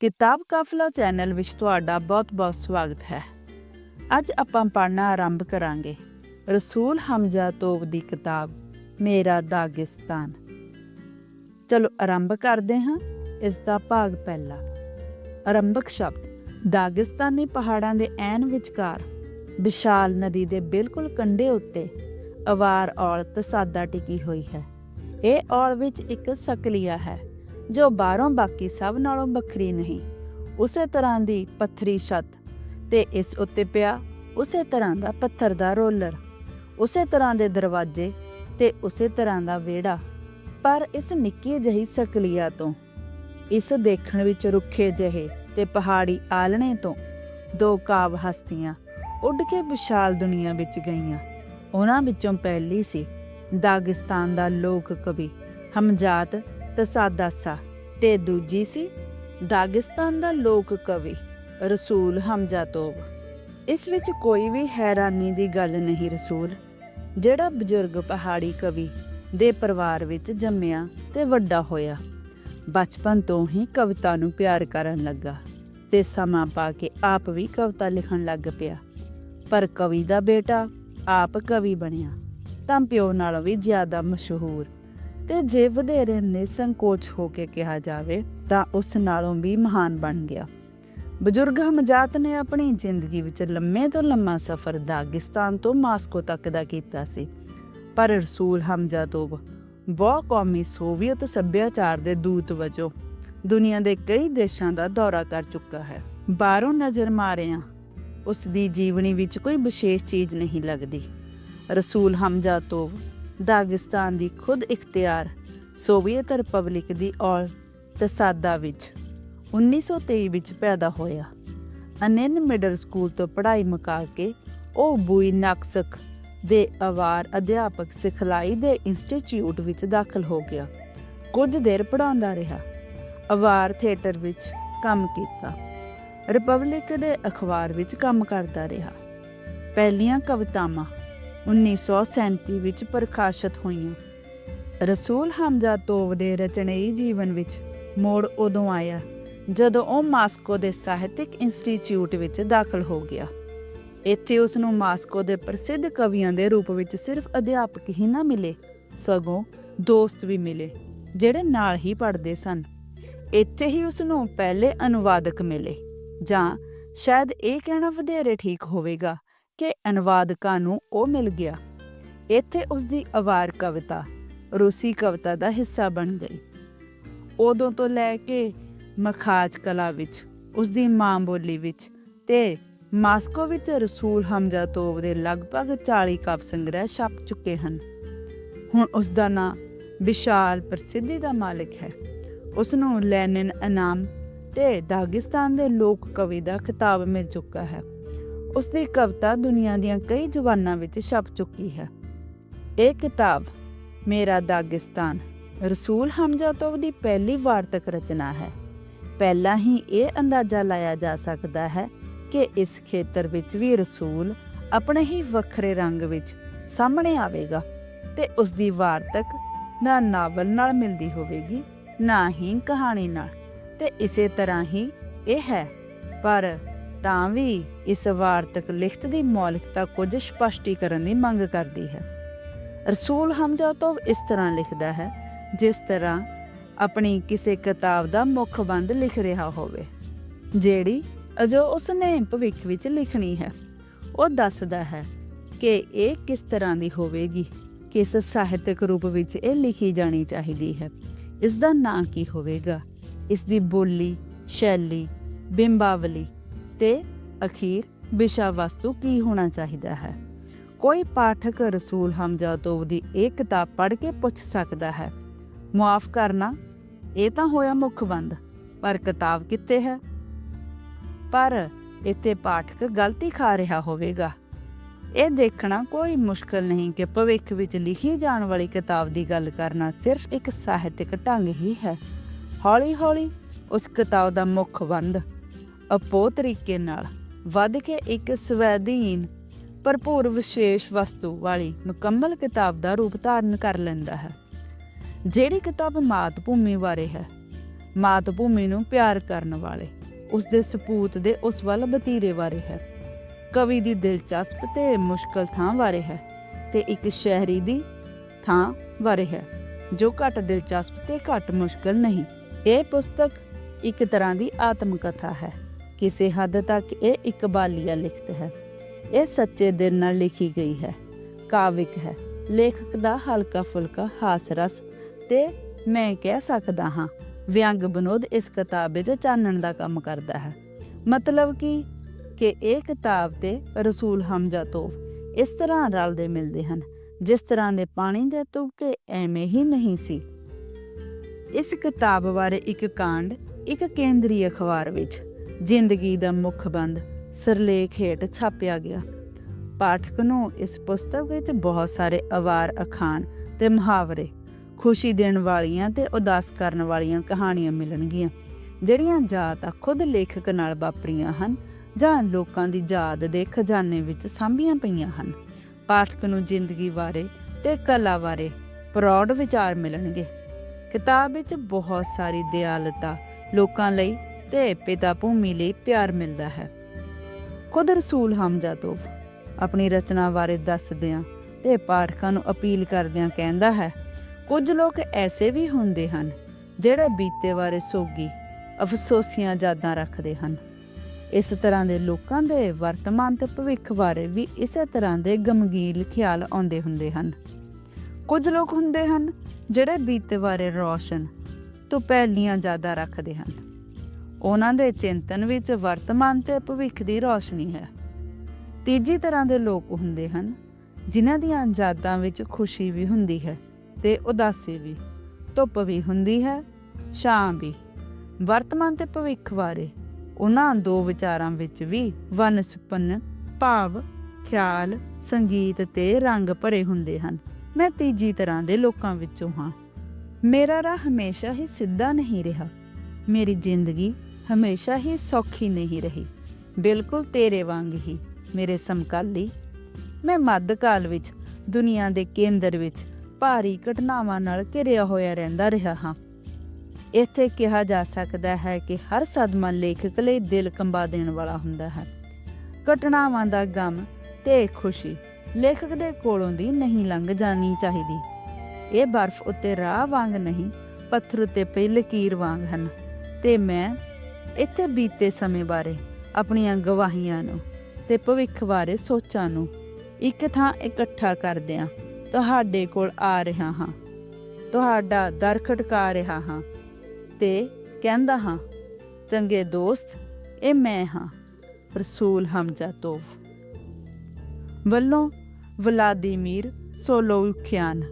ਕਿਤਾਬ ਕਾਫਲਾ ਚੈਨਲ ਵਿੱਚ ਤੁਹਾਡਾ ਬਹੁਤ-ਬਹੁਤ ਸਵਾਗਤ ਹੈ। ਅੱਜ ਆਪਾਂ ਪੜ੍ਹਨਾ ਆਰੰਭ ਕਰਾਂਗੇ। ਰਸੂਲ ਹਮਜ਼ਾ ਤੋਬ ਦੀ ਕਿਤਾਬ, ਮੇਰਾ ਦਾਗਿਸਤਾਨ। ਚਲੋ ਆਰੰਭ ਕਰਦੇ ਹਾਂ, ਇਸ ਦਾ ਭਾਗ ਪਹਿਲਾ। ਆਰੰਭਕ ਸ਼ਬਦ, ਦਾਗਿਸਤਾਨੀ ਪਹਾੜਾਂ ਦੇ ਐਨ ਵਿਚਕਾਰ, ਵਿਸ਼ਾਲ ਨਦੀ ਦੇ ਬਿਲਕੁਲ ਕੰਢੇ ਉੱਤੇ ਅਵਾਰ ਔਲ ਤਸਾਦਾ ਟਿਕੀ ਹੋਈ ਹੈ। ਇਹ ਔਲ ਵਿੱਚ ਇੱਕ ਸਕਲੀਆ ਹੈ। ਜੋ ਬਾਹਰੋਂ ਬਾਕੀ ਸਭ ਨਾਲੋਂ ਵੱਖਰੀ ਨਹੀਂ। ਉਸੇ ਤਰ੍ਹਾਂ ਦੀ ਪੱਥਰੀ ਛੱਤ ਤੇ ਇਸ ਉੱਤੇ ਪਿਆ ਉਸੇ ਤਰ੍ਹਾਂ ਦਾ ਪੱਥਰ ਦਾ ਰੋਲਰ। ਉਸੇ ਤਰ੍ਹਾਂ ਦੇ ਦਰਵਾਜ਼ੇ ਤੇ ਉਸੇ ਤਰ੍ਹਾਂ ਦਾ ਵਿਹੜਾ। ਪਰ ਇਸ ਨਿੱਕੀ ਜਿਹੀ ਸਕਲੀਆ ਤੋਂ, ਇਸ ਦੇਖਣ ਵਿੱਚ ਰੁੱਖੇ ਜਿਹੇ ਤੇ ਪਹਾੜੀ ਆਲਣੇ ਤੋਂ ਦੋ ਕਾਵ ਹਸਤੀਆਂ ਉੱਡ ਕੇ ਵਿਸ਼ਾਲ ਦੁਨੀਆ ਵਿੱਚ ਗਈਆਂ। ਉਹਨਾਂ ਵਿੱਚੋਂ ਪਹਿਲੀ ਸੀ, ਦਾਗਿਸਤਾਨ ਦਾ ਲੋਕ ਕਵੀ ਹਮਜਾਤ ਤਸਾਦਾਸਾ ਤੇ ਦੂਜੀ ਸੀ, ਦਾਗਿਸਤਾਨ ਦਾ ਲੋਕ ਕਵੀ, ਰਸੂਲ ਹਮਜ਼ਾ ਤੋਬ। ਇਸ ਵਿੱਚ ਕੋਈ ਵੀ ਹੈਰਾਨੀ ਦੀ ਗੱਲ ਨਹੀਂ ਰਸੂਲ। ਜਿਹੜਾ ਬਜ਼ੁਰਗ ਪਹਾੜੀ ਕਵੀ ਦੇ ਪਰਿਵਾਰ ਵਿੱਚ ਜੰਮਿਆ ਤੇ ਵੱਡਾ ਹੋਇਆ, ਬਚਪਨ ਤੋਂ ਹੀ ਕਵਿਤਾ ਨੂੰ ਪਿਆਰ ਕਰਨ ਲੱਗਾ ਤੇ ਸਮਾਂ ਪਾ ਕੇ ਆਪ ਵੀ ਕਵਿਤਾ ਲਿਖਣ ਲੱਗ ਪਿਆ। ਪਰ ਕਵੀ ਦਾ ਬੇਟਾ ਆਪ ਕਵੀ ਬਣਿਆ, ਤਾਂ ਪਿਓ ਨਾਲੋਂ ਵੀ ਜ਼ਿਆਦਾ ਮਸ਼ਹੂਰ ਤੇ ਜੇ ਵਧੇਰੇ ਨਿਸੰਕੋਚ ਹੋ ਕੇ ਕਿਹਾ ਜਾਵੇ, ਤਾਂ ਉਸ ਨਾਲੋਂ ਵੀ ਮਹਾਨ ਬਣ ਗਿਆ। ਬਜ਼ੁਰਗ ਹਮਜਾਤ ਨੇ ਆਪਣੀ ਜ਼ਿੰਦਗੀ ਵਿੱਚ ਲੰਮੇ ਤੋਂ ਲੰਮਾ ਸਫ਼ਰ ਦਾਗਿਸਤਾਨ ਤੋਂ ਮਾਸਕੋ ਤੱਕ ਦਾ ਕੀਤਾ ਸੀ। ਪਰ ਰਸੂਲ ਹਮਜ਼ਾ ਤੋਂ ਬਹੁ ਕੌਮੀ ਸੋਵੀਅਤ ਸੱਭਿਆਚਾਰ ਦੇ ਦੂਤ ਵਜੋਂ ਦੁਨੀਆ ਦੇ ਕਈ ਦੇਸ਼ਾਂ ਦਾ ਦੌਰਾ ਕਰ ਚੁੱਕਾ ਹੈ। ਬਾਹਰੋਂ ਨਜ਼ਰ ਮਾਰਿਆਂ, ਉਸ ਦੀ ਜੀਵਨੀ ਵਿੱਚ ਕੋਈ ਵਿਸ਼ੇਸ਼ ਚੀਜ਼ ਨਹੀਂ ਲੱਗਦੀ। ਰਸੂਲ ਹਮਜ਼ਾ ਤੋਂ ਦਾਗਿਸਤਾਨ ਦੀ ਖੁਦ ਇਖਤਿਆਰ ਸੋਵੀਅਤ ਰਿਪਬਲਿਕ ਦੀ ਔਲ ਤਸਾਦਾ ਵਿੱਚ 1923 ਵਿੱਚ ਪੈਦਾ ਹੋਇਆ। ਅਨਨ ਮਿਡਲ ਸਕੂਲ ਤੋਂ ਪੜ੍ਹਾਈ ਮੁਕਾ ਕੇ ਉਹ ਬੂਈ ਨਕਸਕ ਦੇ ਆਵਾਰ ਅਧਿਆਪਕ ਸਿਖਲਾਈ ਦੇ ਇੰਸਟੀਚਿਊਟ ਵਿੱਚ ਦਾਖਲ ਹੋ ਗਿਆ। ਕੁਝ ਦੇਰ ਪੜਾਉਂਦਾ ਰਿਹਾ, ਅਵਾਰ ਥੀਏਟਰ ਵਿੱਚ ਕੰਮ ਕੀਤਾ। ਰਿਪਬਲਿਕ ਦੇ ਅਖਬਾਰ ਵਿੱਚ ਕੰਮ ਕਰਦਾ ਰਿਹਾ। ਪਹਿਲੀਆਂ ਕਵਿਤਾਵਾਂ 1937 ਵਿੱਚ ਪ੍ਰਕਾਸ਼ਿਤ ਹੋਈਆਂ। ਰਸੂਲ ਹਮਜ਼ਾ ਤੋਵ ਦੇ ਰਚਨਈ ਜੀਵਨ ਵਿੱਚ ਮੋੜ ਉਦੋਂ ਆਇਆ, ਜਦੋਂ ਉਹ ਮਾਸਕੋ ਦੇ ਸਾਹਿਤਿਕ ਇੰਸਟੀਚਿਊਟ ਵਿੱਚ ਦਾਖਲ ਹੋ ਗਿਆ। ਇੱਥੇ ਉਸ ਨੂੰ ਮਾਸਕੋ ਦੇ ਪ੍ਰਸਿੱਧ ਕਵੀਆਂ ਦੇ ਰੂਪ ਵਿੱਚ ਸਿਰਫ ਅਧਿਆਪਕ ਹੀ ਨਾ ਮਿਲੇ, ਸਗੋਂ ਦੋਸਤ ਵੀ ਮਿਲੇ, ਜਿਹੜੇ ਨਾਲ ਹੀ ਪੜ੍ਹਦੇ ਸਨ। ਇੱਥੇ ਹੀ ਉਸ ਨੂੰ ਪਹਿਲੇ ਅਨੁਵਾਦਕ ਮਿਲੇ, ਜਾਂ ਸ਼ਾਇਦ ਇਹ ਕਹਿਣਾ ਵਧੇਰੇ ਠੀਕ ਹੋਵੇਗਾ ਕਿ ਅਨੁਵਾਦਕਾਂ ਨੂੰ ਉਹ ਮਿਲ ਗਿਆ। ਇੱਥੇ ਉਸ ਦੀ ਅਵਾਰ ਕਵਿਤਾ, ਰੂਸੀ ਕਵਿਤਾ ਦਾ ਹਿੱਸਾ ਬਣ ਗਈ। ਉਦੋਂ ਤੋਂ ਲੈ ਕੇ ਮਖਾਜ ਕਲਾ ਵਿੱਚ ਉਸ ਦੀ ਮਾਂ ਬੋਲੀ ਵਿੱਚ ਤੇ ਮਾਸਕੋ ਵਿੱਚ ਰਸੂਲ ਹਮਜ਼ਾ ਤੋਬ ਦੇ ਲਗਭਗ 40 ਕਾਵਿ ਸੰਗ੍ਰਹਿ ਛਪ ਚੁੱਕੇ ਹਨ। ਹੁਣ ਉਸ ਦਾ ਨਾਂ ਵਿਸ਼ਾਲ ਪ੍ਰਸਿੱਧੀ ਦਾ ਮਾਲਕ ਹੈ। ਉਸ ਨੂੰ ਲੈਨਿਨ ਇਨਾਮ ਤੇ ਦਾਗਿਸਤਾਨ ਦੇ ਲੋਕ ਕਵੀ ਦਾ ਖਿਤਾਬ ਮਿਲ ਚੁੱਕਾ ਹੈ। ਉਸ ਦੀ ਕਵਿਤਾ ਦੁਨੀਆ ਦੀਆਂ ਕਈ ਜ਼ੁਬਾਨਾਂ ਵਿੱਚ ਛਪ ਚੁੱਕੀ ਹੈ। ਇਹ ਕਿਤਾਬ ਮੇਰਾ ਦਾਗਿਸਤਾਨ, ਰਸੂਲ ਹਮਜ਼ਾ ਤੋਬ ਦੀ ਪਹਿਲੀ ਵਾਰਤਕ ਰਚਨਾ ਹੈ। ਪਹਿਲਾਂ ਹੀ ਇਹ ਅੰਦਾਜ਼ਾ ਲਾਇਆ ਜਾ ਸਕਦਾ ਹੈ ਕਿ ਇਸ ਖੇਤਰ ਵਿੱਚ ਵੀ ਰਸੂਲ ਆਪਣੇ ਹੀ ਵੱਖਰੇ ਰੰਗ ਵਿੱਚ ਸਾਹਮਣੇ ਆਵੇਗਾ ਤੇ ਉਸ ਦੀ ਵਾਰਤਕ ਨਾ ਨਾਵਲ ਨਾਲ ਮਿਲਦੀ ਹੋਵੇਗੀ, ਨਾ ਹੀ ਕਹਾਣੀ ਨਾਲ ਤੇ ਇਸੇ ਤਰ੍ਹਾਂ ਹੀ ਇਹ ਹੈ। ਪਰ ਤਾਂ ਵੀ ਇਸ ਵਾਰਤਕ ਲਿਖਤ ਦੀ ਮੌਲਿਕਤਾ ਕੁਝ ਸਪਸ਼ਟੀਕਰਨ ਦੀ ਮੰਗ ਕਰਦੀ ਹੈ। ਰਸੂਲ ਹਮਜ਼ਾ ਤੋਂ ਇਸ ਤਰ੍ਹਾਂ ਲਿਖਦਾ ਹੈ, ਜਿਸ ਤਰ੍ਹਾਂ ਆਪਣੀ ਕਿਸੇ ਕਿਤਾਬ ਦਾ ਮੁੱਖ ਲਿਖ ਰਿਹਾ ਹੋਵੇ, ਜਿਹੜੀ ਜੋ ਉਸ ਭਵਿੱਖ ਵਿੱਚ ਲਿਖਣੀ ਹੈ। ਉਹ ਦੱਸਦਾ ਹੈ ਕਿ ਇਹ ਕਿਸ ਤਰ੍ਹਾਂ ਦੀ ਹੋਵੇਗੀ, ਕਿਸ ਸਾਹਿਤਕ ਰੂਪ ਵਿੱਚ ਇਹ ਲਿਖੀ ਜਾਣੀ ਚਾਹੀਦੀ ਹੈ ਇਸ ਦਾ ਨਾਂ ਕੀ ਹੋਵੇਗਾ ਇਸ ਦੀ ਬੋਲੀ, ਸ਼ੈਲੀ, ਬਿੰਬਾਵਲੀ ਤੇ ਅਖੀਰ ਵਿਸ਼ਾ ਵਸਤੂ ਕੀ ਹੋਣਾ ਚਾਹੀਦਾ ਹੈ? ਕੋਈ ਪਾਠਕ ਰਸੂਲ ਹਮਜ਼ਾ ਤੋਬ ਦੀ ਇਹ ਕਿਤਾਬ ਪੜ੍ਹ ਕੇ ਪੁੱਛ ਸਕਦਾ ਹੈ, ਮੁਆਫ ਕਰਨਾ, ਇਹ ਤਾਂ ਹੋਇਆ ਮੁੱਖ ਬੰਦ ਪਰ ਕਿਤਾਬ ਕਿੱਥੇ ਹੈ? ਪਰ ਇੱਥੇ ਪਾਠਕ ਗਲਤੀ ਖਾ ਰਿਹਾ ਹੋਵੇਗਾ। ਇਹ ਦੇਖਣਾ ਕੋਈ ਮੁਸ਼ਕਲ ਨਹੀਂ ਕਿ ਭਵਿੱਖ ਵਿੱਚ ਲਿਖੀ ਜਾਣ ਵਾਲੀ ਕਿਤਾਬ ਦੀ ਗੱਲ ਕਰਨਾ ਸਿਰਫ ਇੱਕ ਸਾਹਿਤਕ ਢੰਗ ਹੀ ਹੈ। ਹੌਲੀ-ਹੌਲੀ ਉਸ ਕਿਤਾਬ ਦਾ ਮੁੱਖ ਬੰਦ ਅਪੋ ਤਰੀਕੇ ਨਾਲ ਵੱਧ ਕੇ ਇੱਕ ਸਵੈਧੀਨ, ਭਰਪੂਰ ਵਿਸ਼ੇਸ਼ ਵਸਤੂ ਵਾਲੀ ਮੁਕੰਮਲ ਕਿਤਾਬ ਦਾ ਰੂਪ ਧਾਰਨ ਕਰ ਲੈਂਦਾ ਹੈ। ਜਿਹੜੀ ਕਿਤਾਬ ਮਾਤ ਭੂਮੀ ਬਾਰੇ ਹੈ ਮਾਤ ਭੂਮੀ ਨੂੰ ਪਿਆਰ ਕਰਨ ਵਾਲੇ, ਉਸ ਦੇ ਸਪੂਤ ਦੇ ਉਸ ਵੱਲ ਵਤੀਰੇ ਬਾਰੇ ਹੈ। ਕਵੀ ਦੀ ਦਿਲਚਸਪ ਤੇ ਮੁਸ਼ਕਲ ਥਾਂ ਬਾਰੇ ਹੈ ਤੇ ਇੱਕ ਸ਼ਹਿਰੀ ਦੀ ਥਾਂ ਬਾਰੇ ਹੈ, ਜੋ ਘੱਟ ਦਿਲਚਸਪ ਤੇ ਘੱਟ ਮੁਸ਼ਕਲ ਨਹੀਂ। ਇਹ ਪੁਸਤਕ ਇੱਕ ਤਰ੍ਹਾਂ ਦੀ ਆਤਮ ਕਥਾ ਹੈ। ਕਿਸੇ ਹੱਦ ਤੱਕ ਇਹ ਇਕਬਾਲੀਆ ਲਿਖਤ ਹੈ। ਇਹ ਸੱਚੇ ਦਿਲ ਨਾਲ ਲਿਖੀ ਗਈ ਹੈ। ਕਾਵਿਕ ਹੈ। ਲੇਖਕ ਦਾ ਹਲਕਾ ਫੁਲਕਾ ਹਾਸ ਰਸ ਤੇ ਮੈਂ ਕਹਿ ਸਕਦਾ ਹਾਂ, ਵਿਅੰਗ ਬਨੋਦ ਇਸ ਕਿਤਾਬ ਵਿੱਚ ਚਾਨਣ ਦਾ ਕੰਮ ਕਰਦਾ ਹੈ। ਮਤਲਬ ਕਿ? ਕਿ ਇਹ ਕਿਤਾਬ ਤੇ ਰਸੂਲ ਹਮਜ਼ਾ ਤੋਂ ਇਸ ਤਰ੍ਹਾਂ ਰਲਦੇ ਮਿਲਦੇ ਹਨ, ਜਿਸ ਤਰ੍ਹਾਂ ਦੇ ਪਾਣੀ ਦੇ ਤੁਪਕੇ ਐਵੇਂ ਹੀ ਨਹੀਂ ਸੀ। ਇਸ ਕਿਤਾਬ ਬਾਰੇ ਇੱਕ ਕਾਂਡ, ਇੱਕ ਕੇਂਦਰੀ ਅਖਬਾਰ ਵਿੱਚ ਜ਼ਿੰਦਗੀ ਦਾ ਮੁੱਖ ਬੰਦ ਸਿਰਲੇਖ ਹੇਠ ਛਾਪਿਆ ਗਿਆ। ਪਾਠਕ ਨੂੰ ਇਸ ਪੁਸਤਕ ਵਿੱਚ ਬਹੁਤ ਸਾਰੇ ਅਵਾਰ, ਅਖਾਣ ਤੇ ਮੁਹਾਵਰੇ, ਖੁਸ਼ੀ ਦੇਣ ਵਾਲੀਆਂ ਤੇ ਉਦਾਸ ਕਰਨ ਵਾਲੀਆਂ ਕਹਾਣੀਆਂ ਮਿਲਣਗੀਆਂ, ਜਿਹੜੀਆਂ ਜਾਂ ਤਾਂ ਖੁਦ ਲੇਖਕ ਨਾਲ ਵਾਪਰੀਆਂ ਹਨ ਜਾਂ ਲੋਕਾਂ ਦੀ ਯਾਦ ਦੇ ਖਜ਼ਾਨੇ ਵਿੱਚ ਸਾਂਭੀਆਂ ਪਈਆਂ ਹਨ। ਪਾਠਕ ਨੂੰ ਜ਼ਿੰਦਗੀ ਬਾਰੇ ਤੇ ਕਲਾ ਬਾਰੇ ਪ੍ਰੌੜ ਵਿਚਾਰ ਮਿਲਣਗੇ। ਕਿਤਾਬ ਵਿੱਚ ਬਹੁਤ ਸਾਰੀ ਦਿਆਲਤਾ ਲੋਕਾਂ ਲਈ ਤੇ ਪਿਤਾ ਭੂਮੀ ਲਈ ਪਿਆਰ ਮਿਲਦਾ ਹੈ। ਖੁਦ ਰਸੂਲ ਹਮਜ਼ਾ ਤੋਂ ਆਪਣੀ ਰਚਨਾ ਬਾਰੇ ਦੱਸਦਿਆਂ ਤੇ ਪਾਠਕਾਂ ਨੂੰ ਅਪੀਲ ਕਰਦਿਆਂ ਕਹਿੰਦਾ ਹੈ, ਕੁਝ ਲੋਕ ਐਸੇ ਵੀ ਹੁੰਦੇ ਹਨ ਜਿਹੜੇ ਬੀਤੇ ਬਾਰੇ ਸੋਗੀ, ਅਫਸੋਸੀਆਂ ਯਾਦਾਂ ਰੱਖਦੇ ਹਨ। ਇਸ ਤਰ੍ਹਾਂ ਦੇ ਲੋਕਾਂ ਦੇ ਵਰਤਮਾਨ ਤੇ ਭਵਿੱਖ ਬਾਰੇ ਵੀ ਇਸੇ ਤਰ੍ਹਾਂ ਦੇ ਗਮਗੀਨ ਖਿਆਲ ਆਉਂਦੇ ਹੁੰਦੇ ਹਨ। ਕੁਝ ਲੋਕ ਹੁੰਦੇ ਹਨ ਜਿਹੜੇ ਬੀਤੇ ਬਾਰੇ ਰੌਸ਼ਨ ਤੋਂ ਪਹਿਲੀਆਂ ਜ਼ਿਆਦਾ ਰੱਖਦੇ ਹਨ। ਉਹਨਾਂ ਦੇ ਚਿੰਤਨ ਵਿੱਚ ਵਰਤਮਾਨ ਤੇ ਭਵਿੱਖ ਦੀ ਰੌਸ਼ਨੀ ਹੈ। ਤੀਜੀ ਤਰ੍ਹਾਂ ਦੇ ਲੋਕ ਹੁੰਦੇ ਹਨ, ਜਿਨ੍ਹਾਂ ਦੀਆਂ ਯਾਦਾਂ ਵਿੱਚ ਖੁਸ਼ੀ ਵੀ ਹੁੰਦੀ ਹੈ ਤੇ ਉਦਾਸੀ ਵੀ। ਧੁੱਪ ਵੀ ਹੁੰਦੀ ਹੈ, ਛਾਂ ਵੀ। ਵਰਤਮਾਨ ਤੇ ਭਵਿੱਖ ਬਾਰੇ ਉਹਨਾਂ ਦੋ ਵਿਚਾਰਾਂ ਵਿੱਚ ਵੀ ਵਨ ਸੁਪਨ, ਭਾਵ, ਖਿਆਲ, ਸੰਗੀਤ ਤੇ ਰੰਗ ਭਰੇ ਹੁੰਦੇ ਹਨ। ਮੈਂ ਤੀਜੀ ਤਰ੍ਹਾਂ ਦੇ ਲੋਕਾਂ ਵਿੱਚੋਂ ਹਾਂ। ਮੇਰਾ ਰਾਹ ਹਮੇਸ਼ਾ ਹੀ ਸਿੱਧਾ ਨਹੀਂ ਰਿਹਾ। ਮੇਰੀ ਜ਼ਿੰਦਗੀ ਹਮੇਸ਼ਾ ਹੀ ਸੌਖੀ ਨਹੀਂ ਰਹੀ। ਬਿਲਕੁਲ ਤੇਰੇ ਵਾਂਗ ਹੀ, ਮੇਰੇ ਸਮਕਾਲੀ। ਮੈਂ ਮੱਧਕਾਲ ਵਿੱਚ, ਦੁਨੀਆ ਦੇ ਕੇਂਦਰ ਵਿੱਚ ਭਾਰੀ ਘਟਨਾਵਾਂ ਨਾਲ ਘਿਰਿਆ ਹੋਇਆ ਰਹਿੰਦਾ ਰਿਹਾ ਹਾਂ। ਇੱਥੇ ਕਿਹਾ ਜਾ ਸਕਦਾ ਹੈ ਕਿ ਹਰ ਸਦਮਾ ਲੇਖਕ ਲਈ ਦਿਲ ਕੰਬਾ ਦੇਣ ਵਾਲਾ ਹੁੰਦਾ ਹੈ। ਘਟਨਾਵਾਂ ਦਾ ਗਮ ਤੇ ਖੁਸ਼ੀ ਲੇਖਕ ਦੇ ਕੋਲੋਂ ਦੀ ਨਹੀਂ ਲੰਘ ਜਾਣੀ ਚਾਹੀਦੀ। ਇਹ ਬਰਫ਼ ਉੱਤੇ ਰਾਹ ਵਾਂਗ ਨਹੀਂ, ਪੱਥਰ ਉੱਤੇ ਪਈ ਲਕੀਰ ਵਾਂਗ ਹਨ ਤੇ ਮੈਂ ਇੱਥੇ ਬੀਤੇ ਸਮੇਂ ਬਾਰੇ, ਆਪਣੀਆਂ ਗਵਾਹੀਆਂ ਨੂੰ ਤੇ ਭਵਿੱਖ ਬਾਰੇ ਸੋਚਾਂ ਨੂੰ ਇੱਕ ਥਾਂ ਇਕੱਠਾ ਕਰਦਿਆਂ ਤੁਹਾਡੇ ਕੋਲ ਆ ਰਿਹਾ ਹਾਂ। ਤੁਹਾਡਾ ਦਰ ਖਟਕਾ ਰਿਹਾ ਹਾਂ ਤੇ ਕਹਿੰਦਾ ਹਾਂ, ਚੰਗੇ ਦੋਸਤ, ਇਹ ਮੈਂ ਹਾਂ, ਰਸੂਲ ਹਮਜ਼ਾ ਤੋਫ। ਵੱਲੋਂ ਵਲਾਦੀਮੀਰ ਸੋਲੋਵਖਿਆਨ